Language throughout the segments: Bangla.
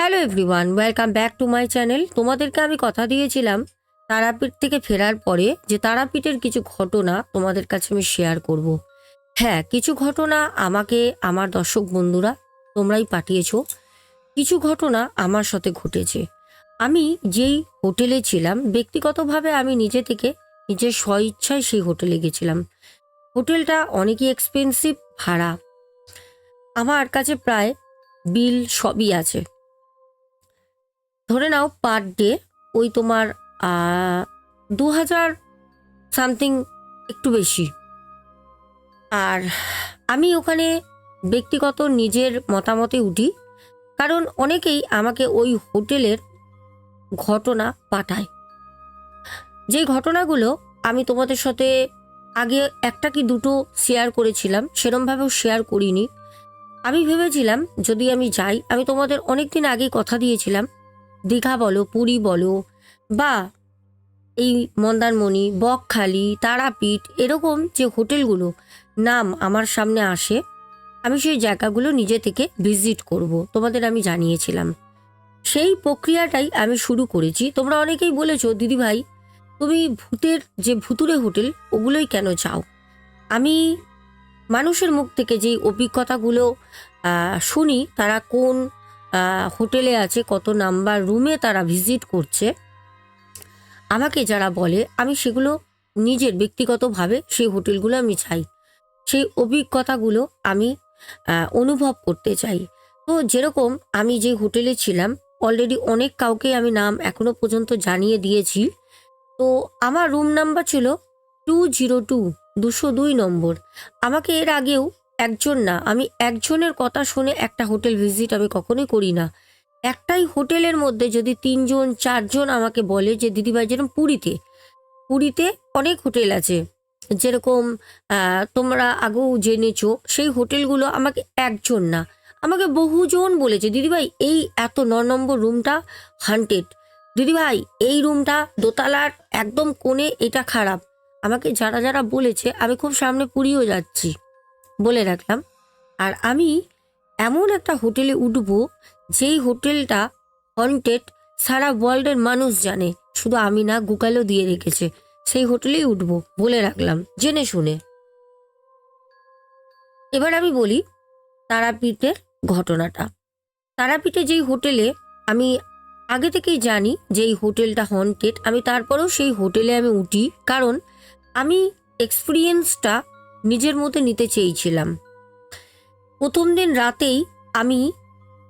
Hello everyone, welcome back to my channel. তোমাদেরকে আমি কথা দিয়েছিলাম তারাপীঠ থেকে ফেরার পরে যে তারাপীঠের কিছু ঘটনা তোমাদের কাছে আমি শেয়ার করব। হ্যাঁ কিছু ঘটনা আমাকে, আমার দর্শক বন্ধুরা, তোমরাই পাঠিয়েছো। কিছু ঘটনা আমার সাথে ঘটেছে। আমি যেই হোটেলে ছিলাম, ব্যক্তিগতভাবে আমি নিজে থেকে নিজের স্বইচ্ছায় সেই হোটেলে গেছিলাম। হোটেলটা অনেকই এক্সপেন্সিভ ভাড়া। আমার কাছে প্রায় বিল সবই আছে। ধরে নাও পার ডে ওই তোমার দু হাজার সামথিং একটু বেশি। আর আমি ওখানে ব্যক্তিগত নিজের মতামতে উঠি, কারণ অনেকেই আমাকে ওই হোটেলের ঘটনা পাঠায়। যে ঘটনাগুলো আমি তোমাদের সাথে আগে একটা কি দুটো শেয়ার করেছিলাম, সেরমভাবেও শেয়ার করিনি। আমি ভেবেছিলাম, যদি আমি যাই, আমি তোমাদের অনেক দিন আগেই কথা দিয়েছিলাম দীঘা বলো, পুরী বলো, বা এই মন্দারমণি, বকখালি, তারাপীঠ, এরকম যে হোটেলগুলো নাম আমার সামনে আসে, আমি সেই জায়গাগুলো নিজে থেকে ভিজিট করব, তোমাদের আমি জানিয়েছিলাম। সেই প্রক্রিয়াটাই আমি শুরু করেছি। তোমরা অনেকেই বলেছ, দিদি ভাই, তুমি ভূতের যে ভুতুরে হোটেল, ওগুলোই কেন চাও? আমি মানুষের মুখ থেকে যেই অভিজ্ঞতাগুলো শুনি, তারা কোন হোটেলে আছে, কত নাম্বার রুমে তারা ভিজিট করছে। আমাকে যারা বলে, আমি সেগুলো নিজের ব্যক্তিগতভাবে সেই হোটেলগুলো আমি চাই। সেই অভিজ্ঞতাগুলো আমি অনুভব করতে চাই। তো যেরকম আমি যে হোটেলে ছিলাম অলরেডি অনেক কাউকে আমি নাম এখনও পর্যন্ত জানিয়ে দিয়েছি। তো আমার রুম নাম্বার ছিল টু জিরো টু, দুশো দুই নম্বর। আমাকে এর আগেও একজন না, আমি একজনের কথা শুনে একটা হোটেল ভিজিট আমি কখনোই করি না। একটাই হোটেলের মধ্যে যদি তিনজন, চারজন আমাকে বলে যে, দিদিভাই, যেরকম পুরীতে পুরীতে অনেক হোটেল আছে, যেরকম তোমরা আগেও জেনেছো, সেই হোটেলগুলো আমাকে একজন না। আমাকে বহুজন বলেছে, দিদিভাই, এই এত ন নম্বর রুমটা হান্টেড। দিদিভাই, এই রুমটা দোতলার একদম কোণে এটা খারাপ। আমাকে যারা যারা বলেছে, আমি খুব সামনে পুরীও যাচ্ছি। বলে রাখলাম। আর আমি এমন একটা হোটেলে উঠব, যেই হোটেলটা হন্টেড সারা ওয়ার্ল্ডের মানুষ জানে, শুধু আমি না, গুগলও দিয়ে রেখেছে। সেই হোটেলেই উঠব বলে রাখলাম, জেনে শুনে। এবার আমি বলি তারাপীঠের ঘটনাটা। তারাপীঠে যেই হোটেলে আমি আগে থেকেই জানি যে এই হোটেলটা হন্টেড আমি তারপরেও সেই হোটেলে আমি উঠি, কারণ আমি এক্সপিরিয়েন্সটা নিজের মতো নিতে চেয়েছিলাম। প্রথম দিন রাতেই আমি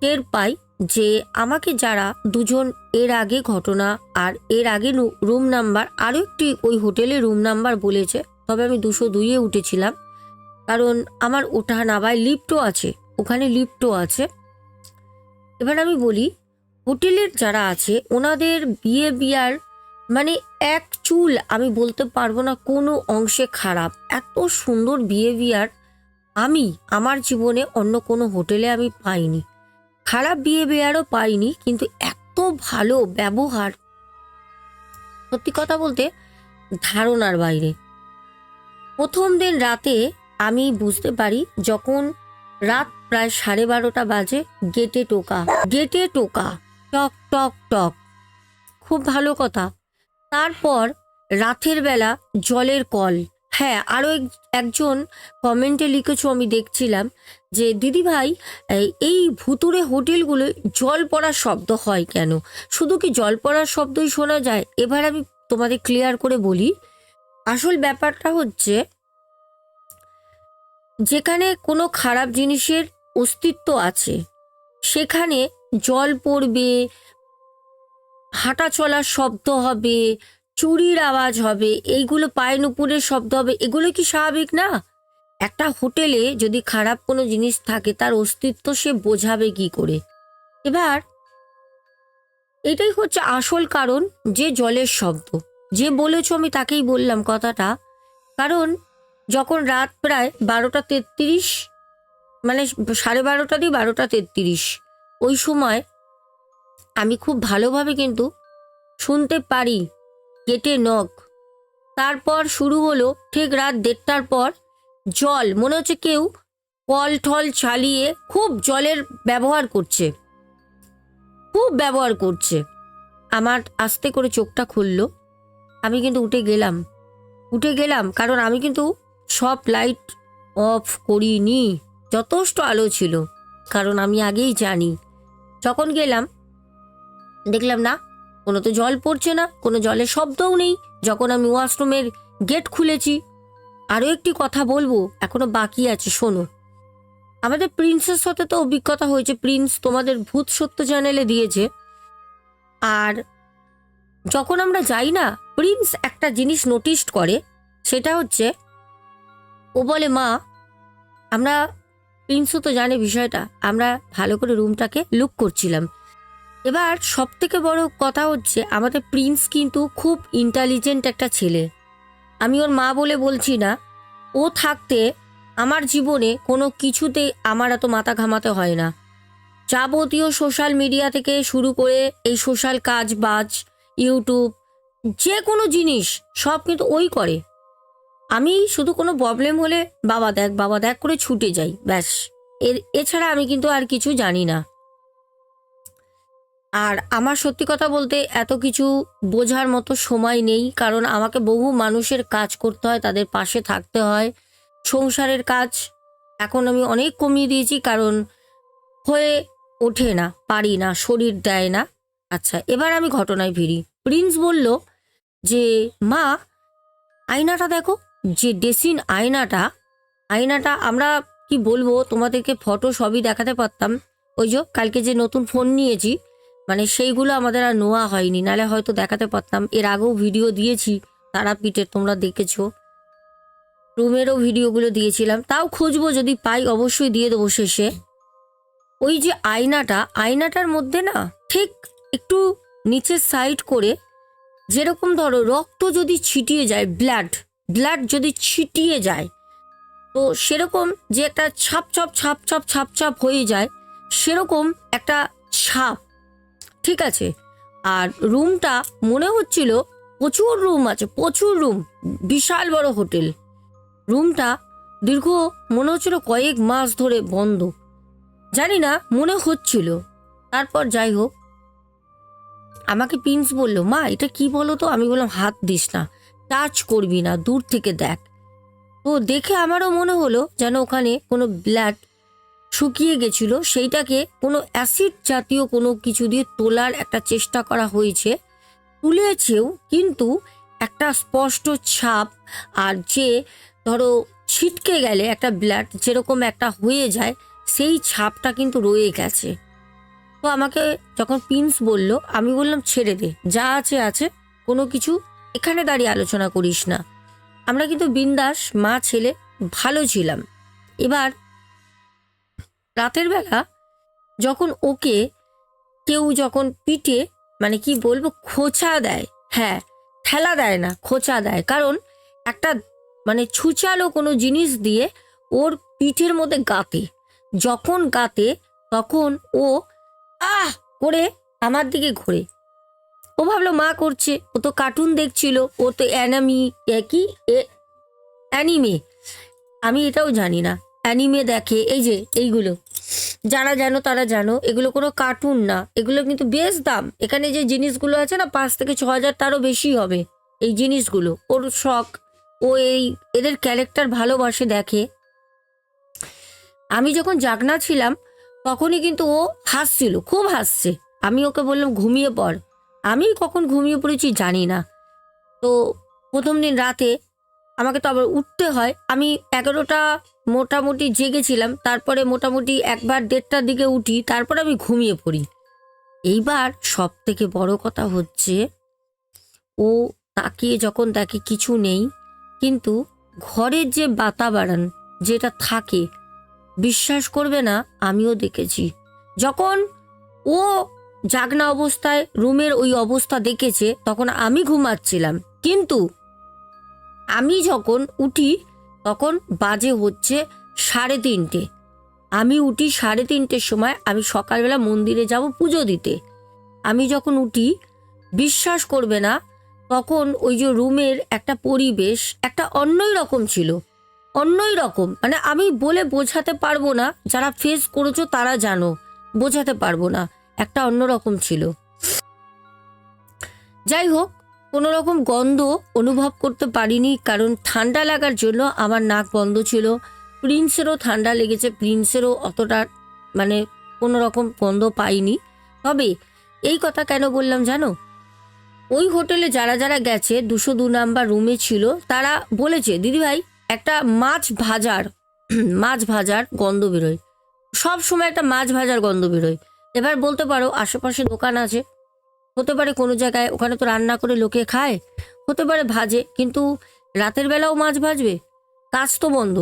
টের পাই যে আমাকে যারা দুজন এর আগে ঘটনা আর এর আগে রুম নাম্বার, আরও একটি ওই হোটেলে রুম নাম্বার বলেছে, তবে আমি দুশো দুইয়ে উঠেছিলাম। কারণ আমার ওঠা নাবায় লিফটও আছে, ওখানে লিফটও আছে। এবার আমি বলি, হোটেলের যারা আছে, ওনাদের বিয়ে বিয়ার মানে এক চুল, আমি বলতে পারব না কোনো অংশে খারাপ। এত সুন্দর বিহেভিয়ার আমি আমার জীবনে অন্য কোনো হোটেলে আমি পাইনি। খারাপ বিহেভিয়ারও পাইনি, কিন্তু এত ভালো ব্যবহার। সত্যি কথা বলতে ধারণার বাইরে। প্রথম দিন রাতে আমি বুঝতে পারি যখন রাত প্রায় সাড়ে বারোটা বাজে গেটে টোকা গেটে টোকা, টক টক টক। খুব ভালো কথা। তারপর রাতের বেলা জলের কল। হ্যাঁ আরও এক- একজন কমেন্টে লিখেছ আমি দেখছিলাম যে, দিদি ভাই, এই ভুতুরে হোটেলগুলো জল পড়ার শব্দ হয় কেন? শুধু কি জল পড়ার শব্দই শোনা যায়? এবার আমি তোমাদের ক্লিয়ার করে বলি। আসল ব্যাপারটা হচ্ছে, যেখানে কোনো খারাপ জিনিসের অস্তিত্ব আছে, সেখানে জল পড়বে হাঁটা চলার শব্দ হবে, চুরির আওয়াজ হবে, এইগুলো পায়ে নুপুরের শব্দ হবে, এগুলো কি স্বাভাবিক না? একটা হোটেলে যদি খারাপ কোনো জিনিস থাকে, তার অস্তিত্ব সে বোঝাবে কি করে? এবার, এটাই হচ্ছে আসল কারণ যে জলের শব্দ। যে বলেছ আমি তাকেই বললাম কথাটা। কারণ যখন রাত প্রায় বারোটা তেত্রিশ মানে সাড়ে বারোটা দিয়ে বারোটা তেত্রিশ, ওই সময় আমি খুব ভালোভাবে কিন্তু শুনতে পারি। গেটে নখ তারপর শুরু হলো ঠিক রাত দেড়টার পর জল। মনে হচ্ছে কেউ কল ঠল চালিয়ে খুব জলের ব্যবহার করছে। খুব ব্যবহার করছে। আমার আস্তে করে চোখটা খুললো। আমি কিন্তু উঠে গেলাম। উঠে গেলাম কারণ আমি কিন্তু সব লাইট অফ করিনি। যথেষ্ট আলো ছিল। কারণ আমি আগেই জানি। যখন গেলাম দেখলাম না, কোনো তো জল পড়ছে না, কোনো জলের শব্দও নেই, যখন আমি ওয়াশরুমের গেট খুলেছি। আরও একটি কথা বলব, এখনও বাকি আছে, শোনো। আমাদের প্রিন্সের সাথে তো অভিজ্ঞতা হয়েছে, প্রিন্স তোমাদের ভূত সত্য চ্যানেলে দিয়েছে। আর যখন আমরা যাই না, প্রিন্স একটা জিনিস নোটিস করে, সেটা হচ্ছে, ও বলে, মা, আমরা, প্রিন্সও তো জানে বিষয়টা, আমরা ভালো করে রুমটাকে লুক করছিলাম। এবার সব থেকে বড় কথা হচ্ছে, আমাদের প্রিন্স কিন্তু খুব ইন্টেলিজেন্ট একটা ছেলে। আমি ওর মা বলে বলছি না, ও থাকতে আমার জীবনে কোনো কিছুতে আমার এত মাথা ঘামাতে হয় না। যাবতীয় সোশ্যাল মিডিয়া থেকে শুরু করে এই সোশ্যাল কাজ বাজ ইউটিউব যে কোনো জিনিস, সব কিন্তু ওই করে। আমি শুধু কোনো প্রবলেম হলে বাবা দেখ বাবা দেখ করে ছুটে যাই, ব্যাস। এর এছাড়া আমি কিন্তু আর কিছু জানি না। আর আমার সত্যি কথা বলতে এত কিছু বোঝার মতো সময় নেই, কারণ আমাকে বহু মানুষের কাজ করতে হয়, তাদের পাশে থাকতে হয়। সংসারের কাজ এখন আমি অনেক কমিয়ে দিয়েছি, কারণ হয়ে ওঠে না, পারি না, শরীর দেয় না। আচ্ছা এবার আমি ঘটনায় ফিরি। প্রিন্স বলল যে, মা, আয়নাটা দেখো, যে ডেসিন আয়নাটা আয়নাটা আমরা কি বলব, তোমাদেরকে ফটো সবই দেখাতে পারতাম। ওই যে, কালকে যে নতুন ফোন নিয়েছি মানে সেইগুলো আমাদের আর নোয়া হয়নি। নালে হয়তো দেখাতে পারতাম। এর আগেও ভিডিও দিয়েছি তারাপীঠের তোমরা দেখেছ। রুমেরও ভিডিওগুলো দিয়েছিলাম। তাও খুঁজবো, যদি পাই অবশ্যই দিয়ে দেবো শেষে। ওই যে আয়নাটা, আয়নাটার মধ্যে না ঠিক একটু নিচের সাইড করে যেরকম ধরো রক্ত যদি ছিটিয়ে যায় ব্লাড ব্লাড যদি ছিটিয়ে যায়, তো সেরকম যে একটা ছাপ ছাপ ছাপ ছাপ ছাপ ছাপ হয়ে যায়, সেরকম একটা ছাপ ঠিক আছে। আর রুমটা মনে হচ্ছিল প্রচুর রুম আছে, প্রচুর রুম, বিশাল বড় হোটেল। রুমটা দীর্ঘ মনে হচ্ছিল কয়েক মাস ধরে বন্ধ। জানি না, মনে হচ্ছিল। তারপর যাই হোক, আমাকে প্রিন্স বলল, মা, এটা কি বলো তো? আমি বললাম, হাত দিস না, টাচ করবি না, দূর থেকে দেখ। তো দেখে আমারও মনে হলো যেন ওখানে কোনো ব্লাড শুকিয়ে গেছিল। সেইটাকে কোনো অ্যাসিড জাতীয় কোনো কিছু দিয়ে তোলার একটা চেষ্টা করা হয়েছে। তুলেছেও, কিন্তু একটা স্পষ্ট ছাপ আর যে ধরো ছিটকে গেলে একটা ব্লাড যেরকম একটা হয়ে যায়, সেই ছাপটা কিন্তু রয়ে গেছে। তো আমাকে যখন প্রিন্স বলল, আমি বললাম, ছেড়ে দে, যা আছে আছে, কোনো কিছু এখানে দাঁড়িয়ে আলোচনা করিস না। আমরা কিন্তু বিন্দাস মা ছেলে ভালো ছিলাম। এবার রাতের বেলা যখন ওকে কেউ যখন পিঠে মানে কি বলব, খোঁচা দেয় হ্যাঁ ঠেলা দেয় না, খোঁচা দেয়, কারণ একটা মানে ছুচালো কোনো জিনিস দিয়ে ওর পিঠের মধ্যে গাতে যখন গাতে তখন ও আহ করে আমার দিকে ঘোরে। ও ভাবলো, মা করছে? ও তো কার্টুন দেখছিল, ও তো অ্যানামি কি? অ্যানিমে। আমি এটাও জানি না। অ্যানিমে দেখে, এই যে, এইগুলো। যারা জানো তারা জানো, এগুলো কোনো কার্টুন না। এগুলো কিন্তু বেশ দাম। এখানে যে জিনিসগুলো আছে না, পাঁচ থেকে ছ হাজার তারও বেশি হবে এই জিনিসগুলো। ওর শখ, ও এই, এদের ক্যারেক্টার ভালোবাসে, দেখে। আমি যখন জাগনা ছিলাম, তখনই কিন্তু ও হাসছিল, খুব হাসছে। আমি ওকে বললাম, ঘুমিয়ে পড়। আমি কখন ঘুমিয়ে পড়েছি জানি না। তো প্রথম দিন রাতে আমাকে তো আবার উঠতে হয়। আমি এগারোটা মোটামুটি জেগেছিলাম, তারপরে মোটামুটি একবার দেড়টার দিকে উঠি, তারপরে আমি ঘুমিয়ে পড়ি। এইবার সব থেকে বড় কথা হচ্ছে, ও তাকিয়ে যখন তাকে কিছু নেই, কিন্তু ঘরের যে বাতাবরণ যেটা থাকে, বিশ্বাস করবে না, আমিও দেখেছি। যখন ও জাগনা অবস্থায়, রুমের ওই অবস্থা দেখেছে, তখন আমি ঘুমাচ্ছিলাম। কিন্তু আমি যখন উঠি, তখন বাজে হচ্ছে সাড়ে তিনটে। আমি উঠি সাড়ে তিনটের সময় আমি সকালবেলা মন্দিরে যাব পুজো দিতে। আমি যখন উঠি, বিশ্বাস করবে না, তখন ওই যে রুমের একটা পরিবেশ একটা অন্যই রকম ছিল। অন্যই রকম। মানে আমি বলে বোঝাতে পারব না, যারা ফেস করেছ তারা জানো, বোঝাতে পারব না, একটা অন্যরকম ছিল। যাই হোক কোনো রকম গন্ধ অনুভব করতে পারিনি, কারণ ঠান্ডা লাগার জন্য আমার নাক বন্ধ ছিল। প্রিন্সেরও ঠান্ডা লেগেছে, প্রিন্সেরও অতটা মানে কোনো রকম গন্ধ পাইনি। তবে এই কথা কেন বললাম জানো? ওই হোটেলে যারা যারা গেছে, দুশো দু নাম্বার রুমে ছিল, তারা বলেছে, দিদিভাই, একটা মাছ ভাজার মাছ ভাজার গন্ধ বেরোয়। সব সময় একটা মাছ ভাজার গন্ধ বেরোয়। এবার বলতে পারো, আশেপাশে দোকান আছে হতে পারে কোনো জায়গায় ওখানে তো রান্না করে লোকে খায়, হতে পারে ভাজে, কিন্তু রাতের বেলাও মাছ ভাজবে। কাজ তো বন্ধ,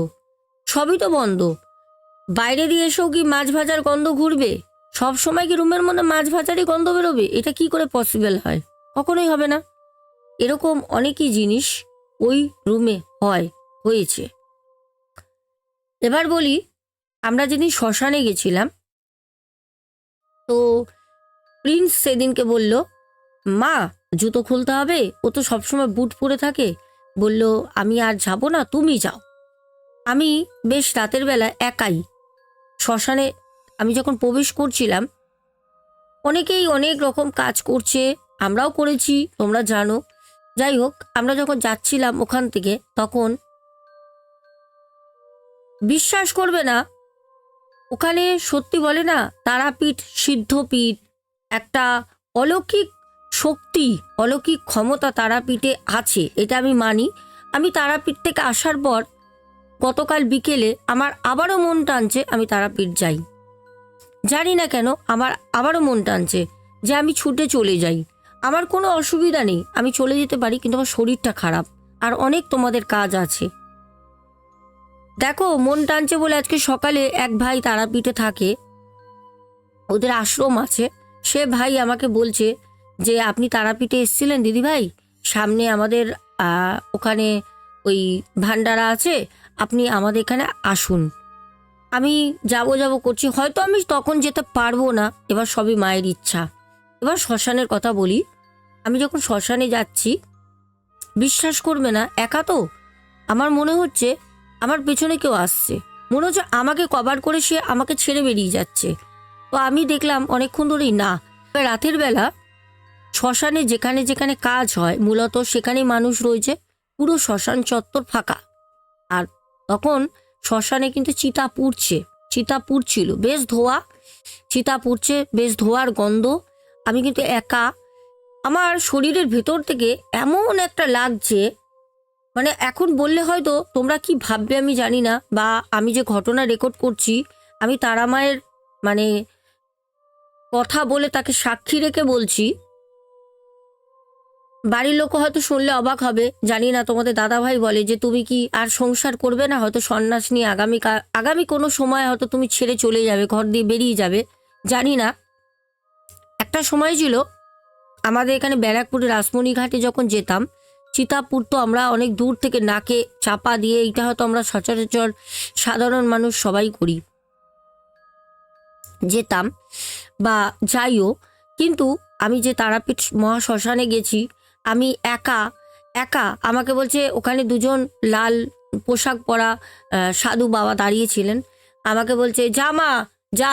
সবই তো বন্ধ। বাইরে দিয়ে এসেও কি মাছ ভাজার গন্ধ ঘুরবে? সব সময় কি রুমের মধ্যে মাছ ভাজারই গন্ধ বেরোবে? এটা কি করে পসিবল হয়? কখনোই হবে না। এরকম অনেকই জিনিস ওই রুমে হয়, হয়েছে। এবার বলি, আমরা যেদিন শ্মশানে গেছিলাম, তো প্রিন্স সেদিনকে বলল, মা, জুতো খুলতে হবে, ও তো সবসময় বুট পরে থাকে। বলল, আমি আর যাব না, তুমি যাও। আমি বেশ রাতের বেলা একাই শ্মশানে, আমি যখন প্রবেশ করছিলাম, অনেকেই অনেক রকম কাজ করছে, আমরাও করেছি, তোমরা জানো। যাই হোক, আমরা যখন যাচ্ছিলাম ওখান থেকে, তখন বিশ্বাস করবে না, ওখানে সত্যি বলে না, তারাপীঠ, সিদ্ধপীঠ একটা অলৌকিক শক্তি, অলৌকিক ক্ষমতা তারাপীঠে আছে, এটা আমি মানি। আমি তারাপীঠ থেকে আসার পর গতকাল বিকেলে আমার আবারও মন টানছে আমি তারাপীঠ যাই। জানি না কেন আমার আবারও মন টানছে যে আমি ছুটে চলে যাই। আমার কোনো অসুবিধা নেই, আমি চলে যেতে পারি, কিন্তু আমার শরীরটা খারাপ আর অনেক তোমাদের কাজ আছে। দেখো, মন টানছে বলে আজকে সকালে এক ভাই তারাপীঠে থাকে, ওদের আশ্রম আছে। সে ভাই আমাকে বলছে যে, আপনি তারাপীঠে এসেছিলেন দিদি ভাই সামনে আমাদের ওখানে ওই ভান্ডারা আছে, আপনি আমাদের এখানে আসুন। আমি যাব যাব করছি, হয়তো আমি তখন যেতে পারব না, এবার সবই মায়ের ইচ্ছা। এবার শ্মশানের কথা বলি, আমি যখন শ্মশানে যাচ্ছি, বিশ্বাস করবে না, একা তো? আমার মনে হচ্ছে আমার পেছনে কেউ আসছে। মনে হচ্ছে আমাকে কভার করে সে আমাকে ছেড়ে বেরিয়ে যাচ্ছে। তো আমি দেখলাম অনেকক্ষণ ধরেই না। রাতের বেলা শ্মশানে যেখানে যেখানে কাজ হয়, মূলত সেখানেই মানুষ রয়েছে, পুরো শ্মশান চত্বর ফাঁকা। আর তখন শ্মশানে কিন্তু চিতা পুড়ছে, চিতা পুড়ছিল, বেশ ধোয়া, চিতা পুড়ছে, বেশ ধোয়ার গন্ধ। আমি কিন্তু একা। আমার শরীরের ভেতর থেকে এমন একটা লাগছে মানে এখন বললে হয়তো তোমরা কি ভাববে আমি জানি না, বা আমি যে ঘটনা রেকর্ড করছি, আমি তারা মায়ের মানে কথা বলে তাকে সাক্ষী রেখে বলছি। বাড়ির লোক হয়তো শুনলে অবাক হবে। জানি না, তোমাদের দাদাভাই বলে যে, তুমি কি আর সংসার করবে না? হয়তো সন্ন্যাস নিয়ে আগামী আগামী কোনো সময় হয়তো তুমি ছেড়ে চলে যাবে, ঘর দিয়ে বেরিয়ে যাবে। জানি না। একটা সময় ছিল, আমাদের এখানে ব্যারাকপুরে রাসমণি ঘাটে যখন যেতাম, সীতাপুর তো আমরা অনেক দূর থেকে নাকে চাপা দিয়ে এটা হয়তো আমরা সচরাচর সাধারণ মানুষ সবাই করি। যেতাম বা যাইও, কিন্তু আমি যে তারাপীঠ মহাশ্মশানে গেছি, আমি একা একা, আমাকে বলছে ওখানে দুজন লাল পোশাক পরা সাধু বাবা দাঁড়িয়েছিলেন আমাকে বলছে, যা মা, যা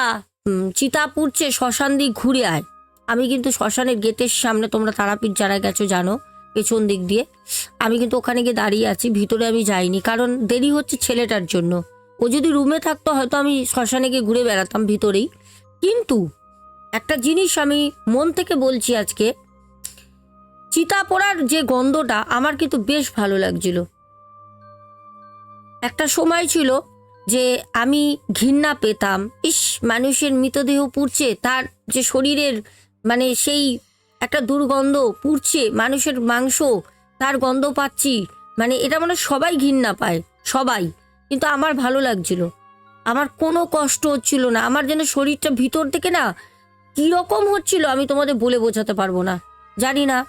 চিতা পুড়ছে শ্মশান দিক ঘুরে আয়। আমি কিন্তু শ্মশানের গেটের সামনে তোমরা তারাপীঠ যারা গেছো জানো, পেছন দিক দিয়ে। আমি কিন্তু ওখানে গিয়ে দাঁড়িয়ে আছি, ভিতরে আমি যাইনি, কারণ দেরি হচ্ছে ছেলেটার জন্য। ও যদি রুমে থাকতো, হয়তো আমি শ্মশানে গিয়ে ঘুরে বেড়াতাম ভিতরেই। কিন্তু একটা জিনিস আমি মন থেকে বলছি আজকে, চিতা পোড়ার যে গন্ধটা আমার কিন্তু বেশ ভালো লাগছিল। একটা সময় ছিল যে আমি ঘৃণা পেতাম, ইস, মানুষের মৃতদেহ পুড়ছে, তার যে শরীরের মানে সেই একটা দুর্গন্ধ পুড়ছে, মানুষের মাংস, তার গন্ধ পাচ্ছি মানে এটা মানে সবাই ঘৃণা পায়, সবাই। কিন্তু আমার ভালো লাগছিল। আমার কোনো কষ্ট হচ্ছিল না, আমার যেন শরীরটা ভিতর থেকে না কীরকম হচ্ছিল আমি তোমাদের বলে বোঝাতে পারব না। জানি না।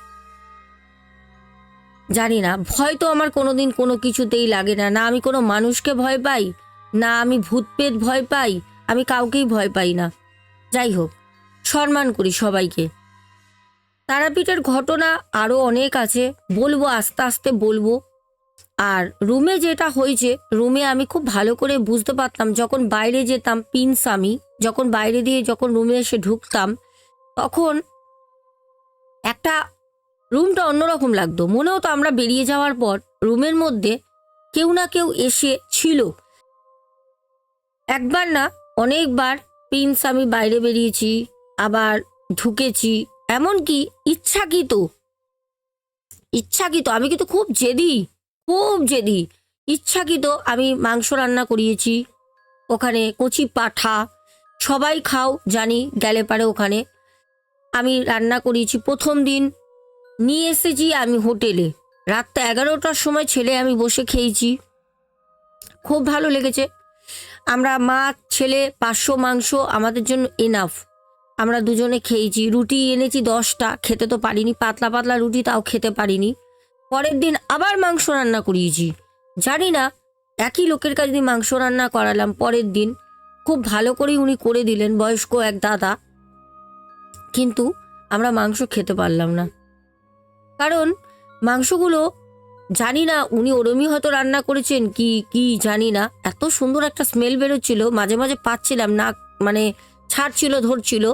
জানি না। ভয় তো আমার কোনোদিন কোনো কিছুতেই লাগে না। না আমি কোনো মানুষকে ভয় পাই, না আমি ভূতপেত ভয় পাই, আমি কাউকেই ভয় পাই না। যাই হোক, সম্মান করি সবাইকে। তারাপীঠের ঘটনা আরও অনেক আছে। বলব, আস্তে আস্তে বলব। আর রুমে যেটা হয়েছে, রুমে আমি খুব ভালো করে বুঝতে পারতাম, যখন বাইরে যেতাম পিনস আমি যখন বাইরে দিয়ে যখন রুমে এসে ঢুকতাম, তখন একটা রুমটা অন্যরকম লাগতো। মনে হতো আমরা বেরিয়ে যাওয়ার পর রুমের মধ্যে কেউ না কেউ এসে ছিল। একবার না, অনেকবার প্রিন্স আমি বাইরে বেরিয়েছি, আবার ঢুকেছি, এমনকি ইচ্ছাকৃত। ইচ্ছাকৃত, আমি কিন্তু খুব জেদি। খুব জেদি। ইচ্ছাকৃত আমি মাংস রান্না করিয়েছি। ওখানে কচি পাঠা, সবাই খাও, জানি গেলে পারে ওখানে। আমি রান্না করিয়েছি প্রথম দিন। নিয়ে এসেছি আমি হোটেলে। রাত এগারোটার সময় ছেলে আমি বসে খেয়েছি। খুব ভালো লেগেছে। আমরা মা, ছেলে, পাঁচশো মাংস, আমাদের জন্য এনাফ আমরা দুজনে খেয়েছি। রুটি এনেছি দশটা, খেতে তো পারিনি। পাতলা পাতলা রুটি তাও খেতে পারিনি। পরের দিন আবার মাংস রান্না করিয়েছি। জানি না, একই লোকের কাছে দিয়ে মাংস রান্না করালাম পরের দিন, খুব ভালো করেই উনি করে দিলেন, বয়স্ক এক দাদা। কিন্তু আমরা মাংস খেতে পারলাম না। কারণ মাংসগুলো জানি না, উনি ওরমই হয়তো রান্না করেছেন কি কি জানি না। এত সুন্দর একটা স্মেল বেরোচ্ছিল, মাঝে মাঝে পাচ্ছিলাম না মানে ছাড়ছিল, ধরছিল।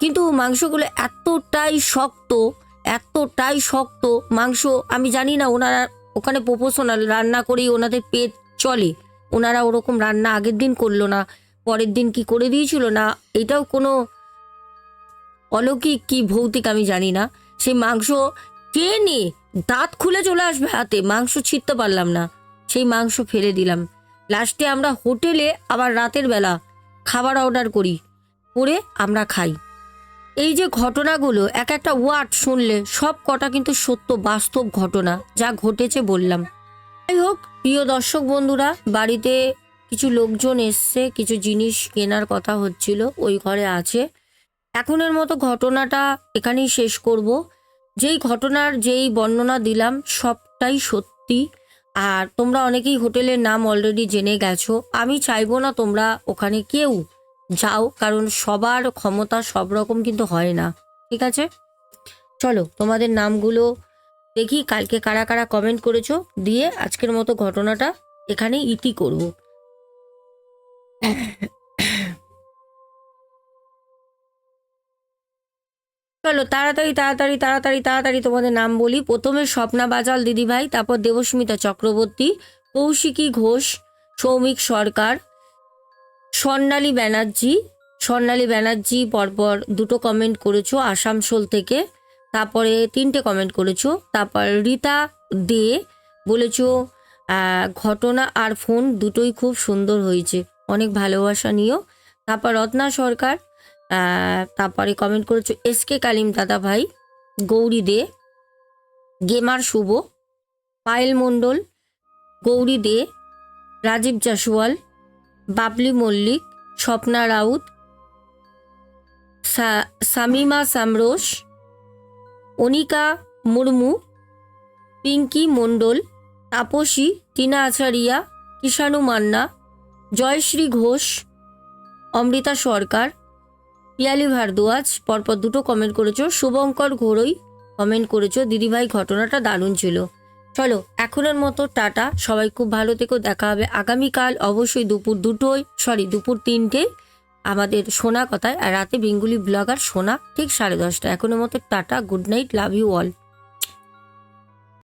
কিন্তু মাংসগুলো এতটাই শক্ত এতটাই শক্ত মাংস, আমি জানি না ওনারা ওখানে প্রপোশনাল রান্না করেই ওনাদের পেট চলে। ওনারা ওরকম রান্না আগের দিন করল না, পরের দিন কি করে দিয়েছিল না, এটাও কোনো অলৌকিক কি ভৌতিক আমি জানি না। সেই মাংস টেনে দাঁত খুলে চলে আসবে হাতে, মাংস ছিঁড়তে পারলাম না। সেই মাংস ফেলে দিলাম। লাস্টে আমরা হোটেলে আবার রাতের বেলা খাবার অর্ডার করি, করে আমরা খাই। এই যে ঘটনাগুলো, এক একটা ওয়ার্ড শুনলে সব কটা কিন্তু সত্য, বাস্তব ঘটনা যা ঘটেছে বললাম। যাই হোক, প্রিয় দর্শক বন্ধুরা, বাড়িতে কিছু লোকজন এসছে, কিছু জিনিস কেনার কথা হচ্ছিল, ওই ঘরে আছে। এখনের মতো ঘটনাটা এখানেই শেষ করব। যেই ঘটনার যেই বর্ণনা দিলাম, সবটাই সত্যি। আর তোমরা অনেকেই হোটেলের নাম অলরেডি জেনে গেছো। আমি চাইব না তোমরা ওখানে কেউ যাও, কারণ সবার ক্ষমতা সব রকম কিন্তু হয় না, ঠিক আছে? চলো, তোমাদের নামগুলো দেখি, কালকে কারা কারা কমেন্ট করেছ? দিয়ে আজকের মতো ঘটনাটা এখানে ইতি করব। চলো, তাড়াতাড়ি তাড়াতাড়ি তাড়াতাড়ি তাড়াতাড়ি তোমাদের নাম বলি। প্রথমে স্বপ্না বাজাল দিদিভাই, তারপর দেবস্মিতা চক্রবর্তী, কৌশিকী ঘোষ, সৌমিক সরকার স্বর্ণালী ব্যানার্জি স্বর্ণালী ব্যানার্জি পরপর দুটো কমেন্ট করেছ আসানসোল থেকে। তারপরে তিনটে কমেন্ট করেছ। তারপর রীতা দে বলেছ ঘটনা আর ফোন দুটোই খুব সুন্দর হয়েছে। অনেক ভালোবাসা নিও। তারপর রত্না সরকার তারপরে কমেন্ট করেছ, এস কে কালিম দাদা ভাই, গৌরী দে, গেমার শুভ, পায়েল মণ্ডল, গৌরী দে, রাজীব জাসওয়াল বাবলি মল্লিক, স্বপ্না রাউত সামিমা সামরোস অনিকা মুর্মু, পিঙ্কি মণ্ডল, তাপসী, টিনা আচারিয়া, কিষাণু মান্না, জয়শ্রী ঘোষ, অমৃতা সরকার, পিয়ালি ভারদ্বাজ। পরপর দুটো কমেন্ট করেছ। শুভঙ্কর ঘোড়ই কমেন্ট করেছ। দিদিভাই, ঘটনাটা দারুণ ছিল। চলো, এখনের মতো টাটা। সবাই খুব ভালো থেকো, দেখা হবে আগামীকাল। অবশ্যই দুপুর দুটোয় সরি দুপুর তিনটে আমাদের সোনা কথায়। আর রাতে বেঙ্গুলি ব্লগার সোনা, ঠিক সাড়ে দশটা এখনের মতো ta-ta good night love you all